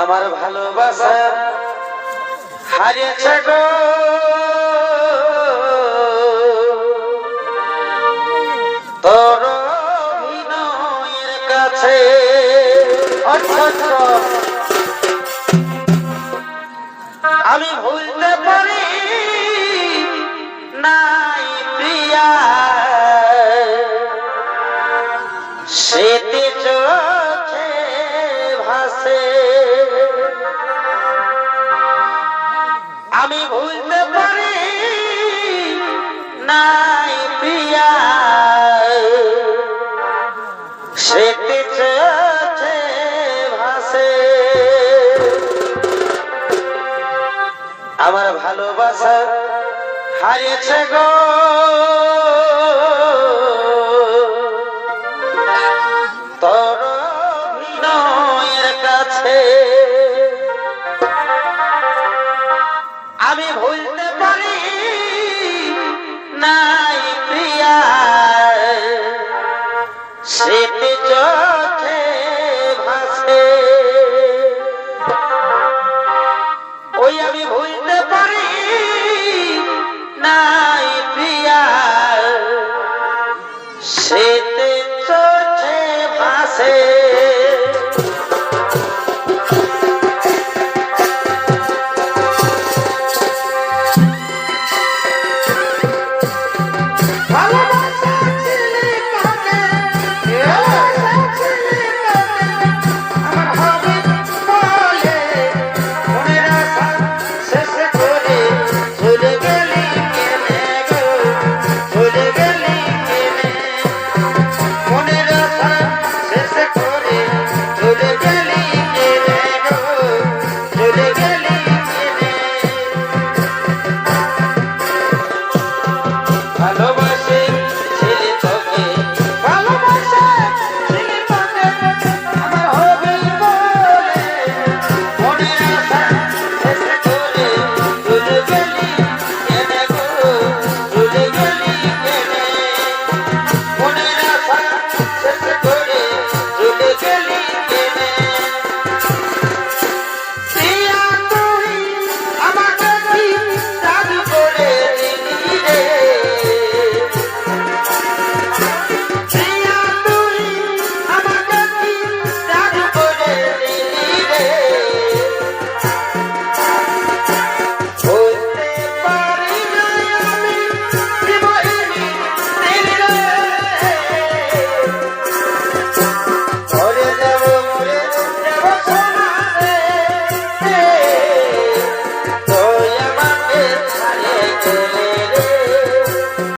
আমার ভালোবাসা হারিয়েছে গো। তোর অভিনয়ের কাছে আমি ভুলতে পারি। আছে আমি ভুলতে পারি নাই পিয়া সেটি ভাসে? আমার ভালোবাসা হারিয়েছে গো। আছে। আমি ভুলতে পারি নাই প্রিয়া। স্মৃতি